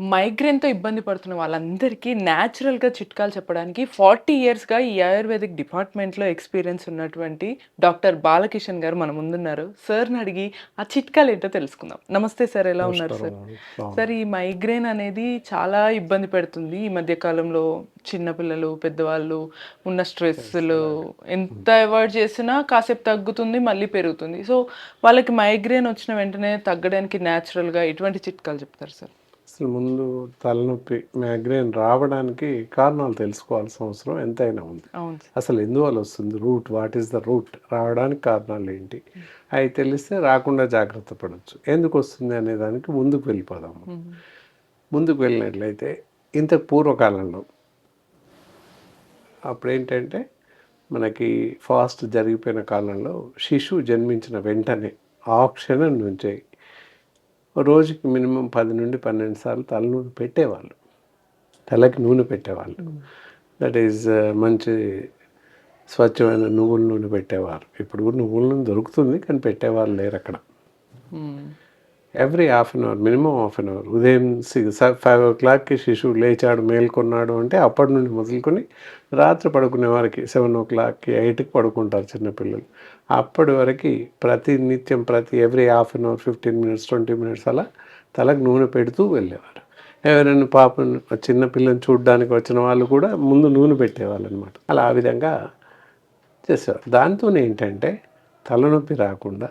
మైగ్రేన్తో ఇబ్బంది పడుతున్న వాళ్ళందరికీ న్యాచురల్గా చిట్కాలు చెప్పడానికి ఫార్టీ ఇయర్స్గా ఈ ఆయుర్వేదిక్ డిపార్ట్మెంట్లో ఎక్స్పీరియన్స్ ఉన్నటువంటి డాక్టర్ బాలకిషన్ గారు మన ముందున్నారు. సార్ని అడిగి ఆ చిట్కాలు ఏంటో తెలుసుకుందాం. నమస్తే సార్ ఎలా ఉన్నారు సార్? సార్ ఈ మైగ్రేన్ అనేది చాలా ఇబ్బంది పెడుతుంది ఈ మధ్య కాలంలో. చిన్నపిల్లలు పెద్దవాళ్ళు ఉన్న స్ట్రెస్లు ఎంత అవాయిడ్ చేసినా కాసేపు తగ్గుతుంది మళ్ళీ పెరుగుతుంది. సో వాళ్ళకి మైగ్రేన్ వచ్చిన వెంటనే తగ్గడానికి న్యాచురల్గా ఎటువంటి చిట్కాలు చెప్తారు సార్? అసలు ముందు తలనొప్పి మైగ్రేన్ రావడానికి కారణాలు తెలుసుకోవాల్సిన అవసరం ఎంతైనా ఉంది. అసలు ఎందువల్ల వస్తుంది? Root what is the root రావడానికి కారణాలు ఏంటి? అవి తెలిస్తే రాకుండా జాగ్రత్త పడవచ్చు ఎందుకు వస్తుంది అనే దానికి ముందుకు వెళ్ళిపోదాము. ముందుకు వెళ్ళినట్లయితే ఇంతకు పూర్వకాలంలో అప్పుడు ఏంటంటే మనకి ఫాస్ట్ జరిగిపోయిన కాలంలో శిశువు జన్మించిన వెంటనే ఆ క్షణం నుంచే రోజుకి మినిమం పది నుండి పన్నెండు సార్లు తల నూనె పెట్టేవాళ్ళు. తలకి నూనె పెట్టేవాళ్ళు. దట్ ఈజ్ uh, మంచి స్వచ్ఛమైన నువ్వుల నూనె పెట్టేవారు. ఇప్పుడు కూడా నువ్వుల నూనె దొరుకుతుంది కానీ పెట్టేవాళ్ళు లేరు అక్కడ. Hmm. Every half an hour minimum half an hour ఉదయం సిక్స్ ఫైవ్ ఓ క్లాక్కి శిశువు లేచాడు మేల్కొన్నాడు అంటే అప్పటి నుండి మొదలుకొని రాత్రి పడుకునే వారికి సెవెన్ ఓ క్లాక్కి ఎయిట్కి పడుకుంటారు చిన్నపిల్లలు అప్పటి వరకు ప్రతి నిత్యం ప్రతి every half an hour fifteen minutes twenty minutes అలా తలకు నూనె పెడుతూ వెళ్ళేవారు. ఎవరైనా పాపం చిన్న పిల్లని చూడడానికి వచ్చిన వాళ్ళు కూడా ముందు నూనె పెట్టేవాళ్ళు అనమాట అలా ఆ విధంగా చేసేవారు. దాంతో ఏంటంటే తలనొప్పి రాకుండా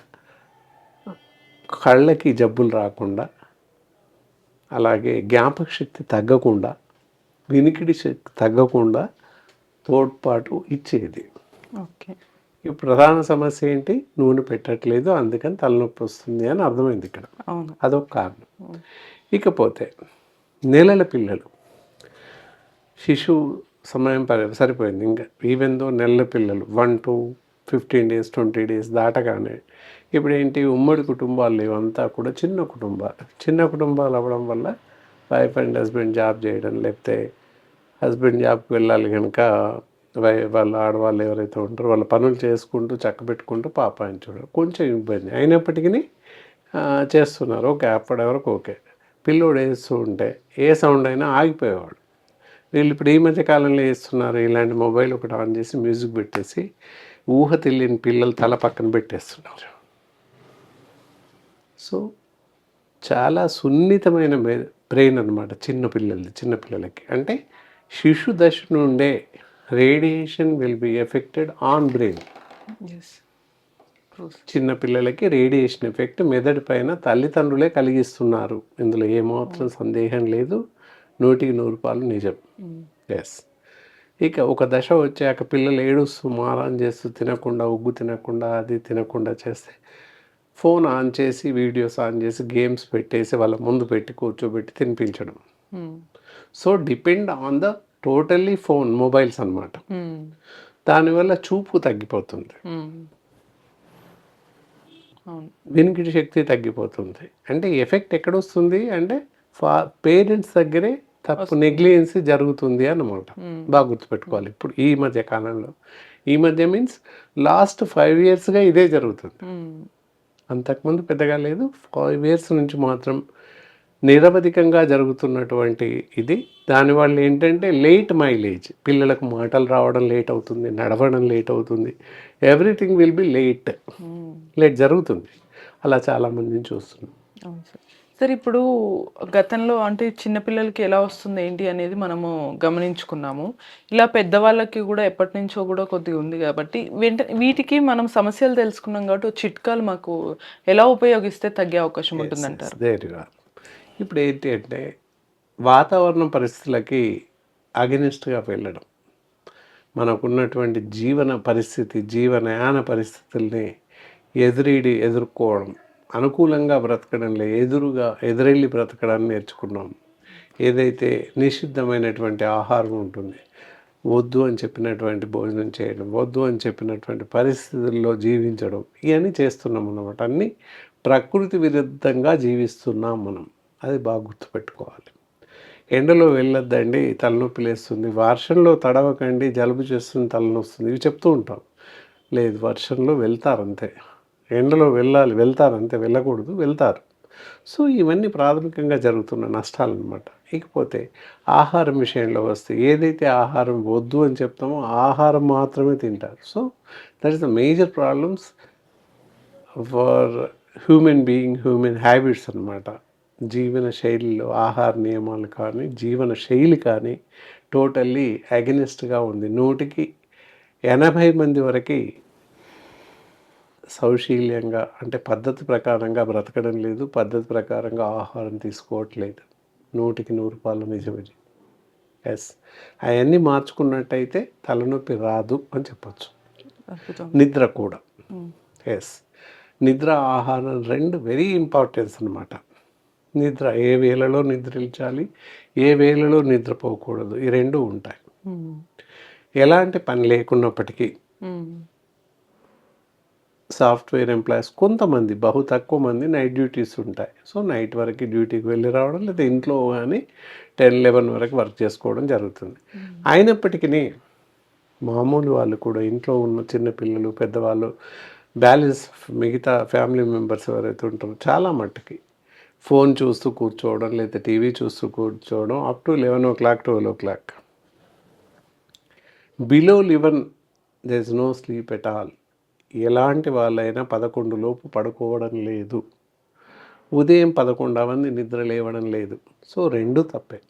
కళ్ళకి జబ్బులు రాకుండా అలాగే జ్ఞాపక శక్తి తగ్గకుండా వినికిడి శక్తి తగ్గకుండా తోడ్పాటు ఇచ్చేది. ఓకే. ఈ ప్రధాన సమస్య ఏంటి? నూనె పెట్టట్లేదు అందుకని తలనొప్పి వస్తుంది అని అర్థమైంది ఇక్కడ. అదొక కారణం. ఇకపోతే నెలల పిల్లలు శిశువు సమయం పరి సరిపోయింది. ఇంకా ఈవెన్ దో నెలల పిల్లలు one two fifteen days twenty days దాటగానే ఇప్పుడు ఏంటి ఉమ్మడి కుటుంబాలు లేవంతా కూడా చిన్న కుటుంబాలు. చిన్న కుటుంబాలు అవ్వడం వల్ల వైఫ్ అండ్ హస్బెండ్ జాబ్ చేయడం లేకపోతే హస్బెండ్ జాబ్కి వెళ్ళాలి కనుక వై వాళ్ళ ఆడవాళ్ళు ఎవరైతే ఉంటారో వాళ్ళ పనులు చేసుకుంటూ చక్కబెట్టుకుంటూ పాప ఆయన చూడరు కొంచెం ఇబ్బంది అయినప్పటికీ చేస్తున్నారు. ఓకే అప్పటి వరకు ఓకే. పిల్లోడు వేస్తూ ఉంటే ఏ సౌండ్ అయినా ఆగిపోయేవాడు. వీళ్ళు ఇప్పుడు ఈ మధ్య కాలంలో వేస్తున్నారు ఇలాంటి మొబైల్ ఒకటి ఆన్ చేసి మ్యూజిక్ పెట్టేసి ఊహ తెలియని పిల్లలు తల పక్కన పెట్టేస్తున్నారు. సో చాలా సున్నితమైన బ్రెయిన్ అనమాట చిన్న పిల్లలది చిన్న పిల్లలకి. అంటే శిశు దశ నుండే radiation will be affected on brain. చిన్న పిల్లలకి రేడియేషన్ ఎఫెక్ట్ మెదడు పైన తల్లిదండ్రులే కలిగిస్తున్నారు. ఇందులో ఏమాత్రం సందేహం లేదు. నూటికి నూరు పాలు నిజం. ఎస్ ఇక ఒక దశ వచ్చాక పిల్లలు ఏడుస్తూ మారాన్ చేస్తూ తినకుండా ఉగ్గు తినకుండా అది తినకుండా చేస్తే ఫోన్ ఆన్ చేసి వీడియోస్ ఆన్ చేసి గేమ్స్ పెట్టేసి వాళ్ళ ముందు పెట్టి కూర్చోబెట్టి తినిపించడం. So depend on the totally phone mobiles అన్నమాట. దానివల్ల చూపు తగ్గిపోతుంది. అవును. వినికిడి శక్తి తగ్గిపోతుంది. అంటే ఎఫెక్ట్ ఎక్కడొస్తుంది అంటే ఫా పేరెంట్స్ దగ్గరే తప్పు నెగ్లిజెన్సీ జరుగుతుంది అన్నమాట. బాగా గుర్తుపెట్టుకోవాలి. ఇప్పుడు ఈ మధ్య కాలంలో. ఈ మధ్య మీన్స్ లాస్ట్ ఫైవ్ ఇయర్స్గా ఇదే జరుగుతుంది. అంతకుముందు పెద్దగా లేదు. ఫైవ్ ఇయర్స్ నుంచి మాత్రం నిరవధికంగా జరుగుతున్నటువంటి ఇది. దానివల్ల ఏంటంటే లేట్ మైలేజ్. పిల్లలకు మాటలు రావడం లేట్ అవుతుంది నడవడం లేట్ అవుతుంది. Everything will be late. Late జరుగుతుంది. అలా చాలామందిని చూస్తున్నాం. సార్ ఇప్పుడు గతంలో అంటే చిన్నపిల్లలకి ఎలా వస్తుంది ఏంటి అనేది మనము గమనించుకున్నాము. ఇలా పెద్దవాళ్ళకి కూడా ఎప్పటి నుంచో కూడా కొద్దిగా ఉంది కాబట్టి వెంట వీటికి మనం సమస్యలు తెలుసుకున్నాం కాబట్టి చిట్కాలు మాకు ఎలా ఉపయోగిస్తే తగ్గే అవకాశం ఉంటుందంటారు? ఇప్పుడు ఏంటి అంటే వాతావరణ పరిస్థితులకి అగెనిస్ట్గా వెళ్ళడం. మనకున్నటువంటి జీవన పరిస్థితి జీవనయాన పరిస్థితుల్ని ఎదురీడి ఎదుర్కోవడం. అనుకూలంగా బ్రతకడంలో ఎదురుగా ఎదురెళ్ళి బ్రతకడాన్ని నేర్చుకున్నాం. ఏదైతే నిషిద్ధమైనటువంటి ఆహారం ఉంటుంది వద్దు అని చెప్పినటువంటి భోజనం చేయడం వద్దు అని చెప్పినటువంటి పరిస్థితుల్లో జీవించడం ఇవన్నీ చేస్తున్నాం అన్నమాట. అన్నీ ప్రకృతి విరుద్ధంగా జీవిస్తున్నాం మనం. అది బాగా గుర్తుపెట్టుకోవాలి. ఎండలో వెళ్ళొద్దండి తలనొప్పి లేస్తుంది. వర్షంలో తడవకండి జలుబు చేస్తుంది తలనొస్తుంది. ఇవి చెప్తూ ఉంటాం. లేదు వర్షంలో వెళ్తారు అంతే ఎండలో వెళ్ళాలి వెళ్తారు అంతే వెళ్ళకూడదు వెళ్తారు. సో ఇవన్నీ ప్రాథమికంగా జరుగుతున్న నష్టాలు అనమాట ఇకపోతే ఆహారం విషయంలో వస్తే ఏదైతే ఆహారం వద్దు అని చెప్తామో ఆహారం మాత్రమే తింటారు. So that is the major problems for human being human habits అన్నమాట. జీవన శైలిలో ఆహార నియమాలు కానీ జీవన శైలి కానీ టోటల్లీ అగెనిస్ట్గా ఉంది. నూటికి ఎనభై మంది వరకు సౌశీల్యంగా అంటే పద్ధతి ప్రకారంగా బ్రతకడం లేదు పద్ధతి ప్రకారంగా ఆహారం తీసుకోవట్లేదు. నూటికి నూరు పాలు నిజమది ఎస్. అవన్నీ మార్చుకున్నట్టయితే తలనొప్పి రాదు అని చెప్పచ్చు. నిద్ర కూడా. ఎస్. నిద్ర ఆహారం రెండు వెరీ ఇంపార్టెన్స్ అనమాట నిద్ర ఏ వేళలో నిద్రించాలి ఏ వేళలో నిద్రపోకూడదు. ఈ రెండు ఉంటాయి. ఎలాంటి పని లేకున్నప్పటికీ. సాఫ్ట్వేర్ ఎంప్లాయీస్ కొంతమంది బహు తక్కువ మంది నైట్ డ్యూటీస్ ఉంటాయి. సో నైట్ వరకు డ్యూటీకి వెళ్ళి రావడం లేదా ఇంట్లో కానీ టెన్ లెవెన్ వరకు వర్క్ చేసుకోవడం జరుగుతుంది. అయినప్పటికీ మామూలు వాళ్ళు కూడా ఇంట్లో ఉన్న చిన్న పిల్లలు పెద్దవాళ్ళు బ్యాలెన్స్ మిగతా ఫ్యామిలీ మెంబర్స్ ఎవరైతే ఉంటారో చాలా మట్టుకి ఫోన్ చూస్తూ కూర్చోవడం లేదా టీవీ చూస్తూ కూర్చోవడం up to eleven o'clock twelve o'clock below eleven they is no sleep at all ఎలాంటి వాళ్ళైనా పదకొండు లోపు పడుకోవడం లేదు. ఉదయం పదకొండు అవంది నిద్ర లేవడం లేదు. సో రెండు తప్పే.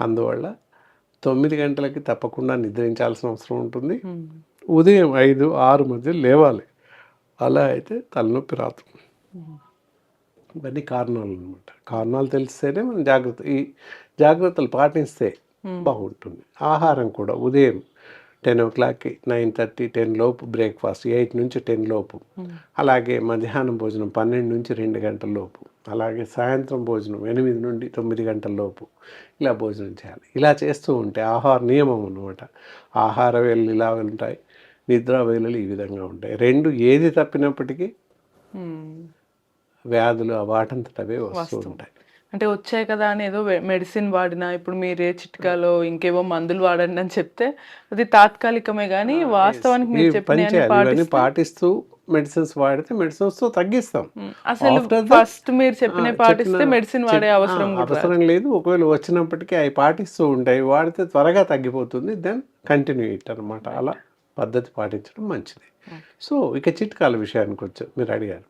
అందువల్ల తొమ్మిది గంటలకి తప్పకుండా నిద్రించాల్సిన అవసరం ఉంటుంది. ఉదయం ఐదు ఆరు మధ్య లేవాలి. అలా అయితే తలనొప్పి రాదు. ఇవన్నీ కారణాలు అనమాట కారణాలు తెలిస్తేనే మనం జాగ్రత్త ఈ జాగ్రత్తలు పాటిస్తే బాగుంటుంది. ఆహారం కూడా ఉదయం టెన్ ఓ క్లాక్కి నైన్ థర్టీ టెన్ లోపు బ్రేక్ఫాస్ట్ ఎయిట్ నుంచి టెన్ లోపు. అలాగే మధ్యాహ్నం భోజనం పన్నెండు నుంచి రెండు గంటల లోపు. అలాగే సాయంత్రం భోజనం ఎనిమిది నుండి తొమ్మిది గంటల లోపు. ఇలా భోజనం చేయాలి. ఇలా చేస్తూ ఉంటే ఆహార నియమం అనమాట ఆహార వేళలు ఇలా ఉంటాయి. నిద్ర వేళలు ఈ విధంగా ఉంటాయి. రెండు ఏది తప్పినప్పటికీ మ్మ్. వ్యాధులు ఆ వాటంతట అవే వస్తూ ఉంటాయి. అంటే వచ్చాయి కదా అని ఏదో మెడిసిన్ వాడినా ఇప్పుడు మీరే చిట్కాలో ఇంకేవో మందులు వాడండి అని చెప్తే అది తాత్కాలికమే కానీ వాస్తవానికి మీరు చెప్పిన పాటిస్తే మెడిసిన్స్ వాడితే మెడిసిన్స్తో తగ్గిస్తాం. అసలు ఫస్ట్ మీరు చెప్పిన పాటిస్తే మెడిసిన్ వాడే అవసరం. అవసరం లేదు. ఒకవేళ వచ్చినప్పటికీ అవి పాటిస్తూ ఉంటాయి వాడితే త్వరగా తగ్గిపోతుంది దెన్ కంటిన్యూ ఇట్ అనమాట అలా పద్ధతి పాటించడం మంచిది. సో ఇక చిట్కాల విషయానికి వచ్చా. మీరు అడిగారు.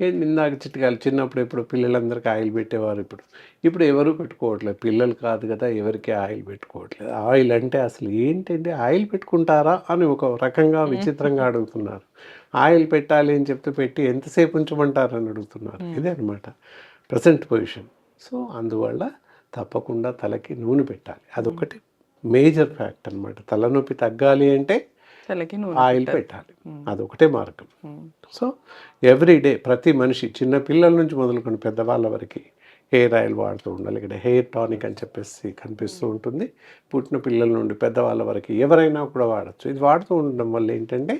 ఏంటి ఇందాక చిట్కాలు చిన్నప్పుడు ఇప్పుడు పిల్లలందరికీ ఆయిల్ పెట్టేవారు ఇప్పుడు. ఇప్పుడు ఎవరు పెట్టుకోవట్లేదు. పిల్లలు కాదు కదా ఎవరికి ఆయిల్ పెట్టుకోవట్లేదు. ఆయిల్ అంటే అసలు ఏంటంటే ఆయిల్ పెట్టుకుంటారా అని ఒక రకంగా విచిత్రంగా అడుగుతున్నారు. ఆయిల్ పెట్టాలి అని చెప్తే పెట్టి ఎంతసేపు ఉంచమంటారు అని అడుగుతున్నారు. ఇదే అనమాట ప్రజెంట్ పొజిషన్. సో అందువల్ల తప్పకుండా తలకి నూనె పెట్టాలి. అదొకటి మేజర్ ఫ్యాక్ట్ అన్నమాట. తలనొప్పి తగ్గాలి అంటే ఆయిల్ పెట్టాలి. అదొకటే మార్గం. సో ఎవ్రీ డే ప్రతి మనిషి చిన్న పిల్లల నుంచి మొదలుకొని పెద్దవాళ్ళ వరకు హెయిర్ ఆయిల్ వాడుతూ ఉండాలి. ఇక్కడ హెయిర్ టానిక్ అని చెప్పేసి కనిపిస్తూ ఉంటుంది. పుట్టిన పిల్లల నుండి పెద్దవాళ్ళ వరకు ఎవరైనా కూడా వాడచ్చు. ఇది వాడుతూ ఉండడం వల్ల ఏంటంటే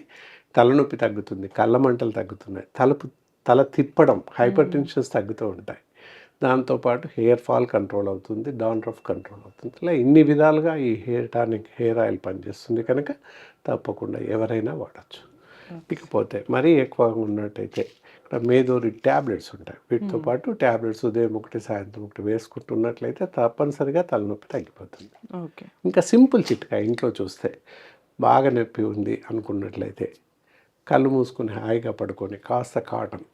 తలనొప్పి తగ్గుతుంది కళ్ళ మంటలు తగ్గుతున్నాయి తలుపు తల తిప్పడం హైపర్ టెన్షన్స్ తగ్గుతూ ఉంటాయి. దాంతోపాటు హెయిర్ ఫాల్ కంట్రోల్ అవుతుంది డాండ్రఫ్ కంట్రోల్ అవుతుంది. ఇలా ఇన్ని విధాలుగా ఈ హెయిర్ టానిక్ హెయిర్ ఆయిల్ పనిచేస్తుంది కనుక తప్పకుండా ఎవరైనా వాడచ్చు. ఇకపోతే మరీ ఎక్కువగా ఉన్నట్టయితే ఇక్కడ మేదోరి ట్యాబ్లెట్స్ ఉంటాయి. వీటితో పాటు ట్యాబ్లెట్స్ ఉదయం ఒకటి సాయంత్రం ఒకటి వేసుకుంటున్నట్లయితే తప్పనిసరిగా తలనొప్పి తగ్గిపోతుంది. ఓకే. ఇంకా సింపుల్ చిట్కా ఇంట్లో చూస్తే బాగా నొప్పి ఉంది అనుకున్నట్లయితే కళ్ళు మూసుకొని హాయిగా పడుకొని కాస్త కాటన్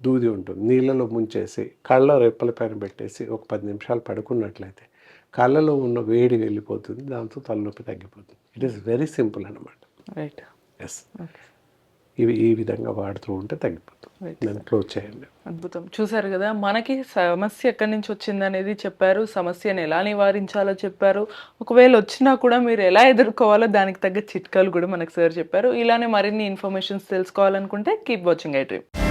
దూది ఉంటుంది. నీళ్ళలో ముంచేసి కళ్ళ రెప్పల పైన పెట్టేసి ఒక పది నిమిషాలు పడుకున్నట్లయితే కళ్ళలో ఉన్న వేడి వెళ్ళిపోతుంది దాంతో తలనొప్పి తగ్గిపోతుంది. ఇట్ ఈస్ వెరీ సింపుల్ అనమాట రైట్ ఎస్ ఇవి ఈ విధంగా వాడుతూ ఉంటే తగ్గిపోతుంది. నేను క్లోజ్ చేయండి. అద్భుతం. చూసారు కదా మనకి సమస్య ఎక్కడి నుంచి వచ్చింది అనేది చెప్పారు. సమస్యను ఎలా నివారించాలో చెప్పారు. ఒకవేళ వచ్చినా కూడా మీరు ఎలా ఎదుర్కోవాలో దానికి తగ్గ చిట్కాలు కూడా మనకు సార్ చెప్పారు. ఇలానే మరిన్ని ఇన్ఫర్మేషన్స్ తెలుసుకోవాలనుకుంటే కీప్ వాచింగ్ ఐ డ్రీమ్